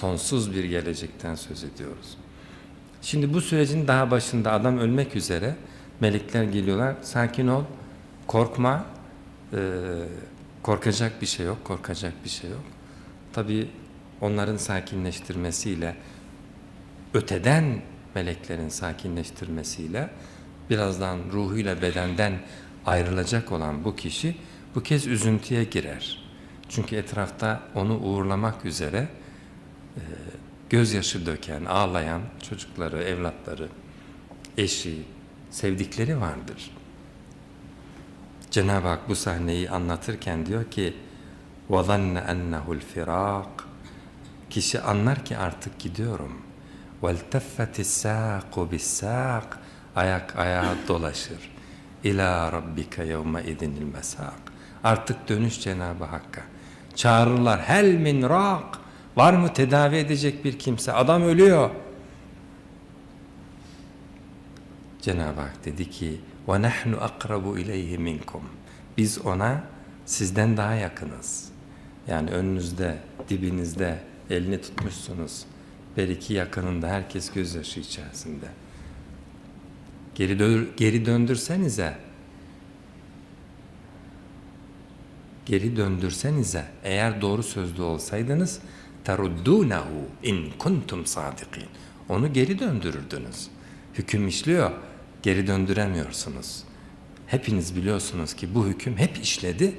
sonsuz bir gelecekten söz ediyoruz. Şimdi bu sürecin daha başında adam ölmek üzere melekler geliyorlar. Sakin ol, korkma, ee, korkacak bir şey yok, korkacak bir şey yok. Tabii onların sakinleştirmesiyle, öteden meleklerin sakinleştirmesiyle birazdan ruhuyla bedenden ayrılacak olan bu kişi bu kez üzüntüye girer. Çünkü etrafta onu uğurlamak üzere e, gözyaşı döken, ağlayan çocukları, evlatları, eşi, sevdikleri vardır. Cenab-ı Hak bu sahneyi anlatırken diyor ki وَظَنَّ اَنَّهُ الْفِرَاقِ Kişi anlar ki artık gidiyorum. وَالْتَفَّتِ السَّاقُ بِالسَّاقِ Ayak ayağa dolaşır. İlâ rabbike yevme idinil mesâk. Artık dönüş Cenab-ı Hakk'a. Çağırırlar. Hel min rak. Var mı tedavi edecek bir kimse? Adam ölüyor. Cenab-ı Hak dedi ki وَنَحْنُ أَقْرَبُ اِلَيْهِ مِنْكُمْ Biz ona sizden daha yakınız. Yani önünüzde, dibinizde elini tutmuşsunuz. Belki yakınında herkes gözyaşı içerisinde. Geri, dö- geri döndürsenize. Geri döndürsenize. Eğer doğru sözlü olsaydınız teruddunehu in kuntum sadikin. Onu geri döndürürdünüz. Hüküm işliyor. Geri döndüremiyorsunuz. Hepiniz biliyorsunuz ki bu hüküm hep işledi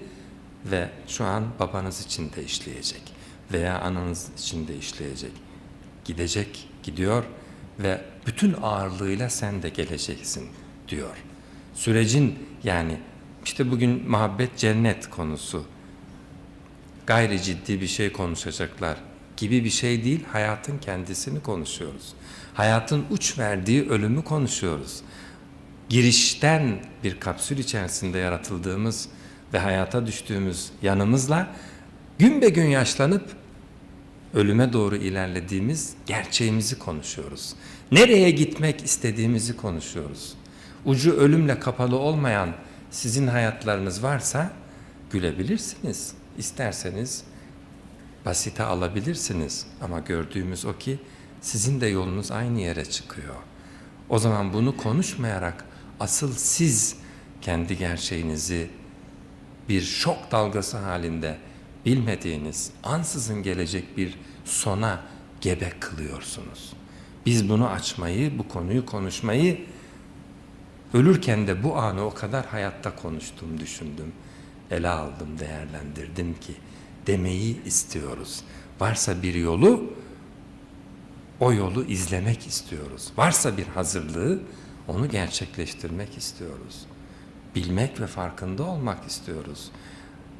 ve şu an babanız için de işleyecek veya ananız için de işleyecek. Gidecek, gidiyor ve bütün ağırlığıyla sen de geleceksin diyor. Sürecin yani işte bugün muhabbet cennet konusu gayri ciddi bir şey konuşacaklar gibi bir şey değil, hayatın kendisini konuşuyoruz. Hayatın uç verdiği ölümü konuşuyoruz. Girişten bir kapsül içerisinde yaratıldığımız ve hayata düştüğümüz yanımızla gün be gün yaşlanıp ölüme doğru ilerlediğimiz gerçeğimizi konuşuyoruz. Nereye gitmek istediğimizi konuşuyoruz. Ucu ölümle kapalı olmayan sizin hayatlarınız varsa gülebilirsiniz. İsterseniz basite alabilirsiniz. Ama gördüğümüz o ki sizin de yolunuz aynı yere çıkıyor. O zaman bunu konuşmayarak asıl siz kendi gerçeğinizi bir şok dalgası halinde bilmediğiniz ansızın gelecek bir sona gebe kılıyorsunuz. Biz bunu açmayı, bu konuyu konuşmayı ölürken de bu anı o kadar hayatta konuştum, düşündüm, ele aldım, değerlendirdim ki demeyi istiyoruz. Varsa bir yolu o yolu izlemek istiyoruz. Varsa bir hazırlığı onu gerçekleştirmek istiyoruz. Bilmek ve farkında olmak istiyoruz.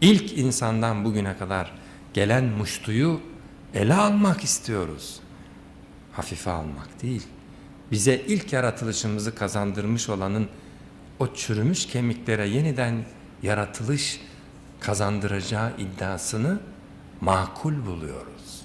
İlk insandan bugüne kadar gelen muştuyu ele almak istiyoruz. Hafife almak değil. Bize ilk yaratılışımızı kazandırmış olanın o çürümüş kemiklere yeniden yaratılış kazandıracağı iddiasını makul buluyoruz.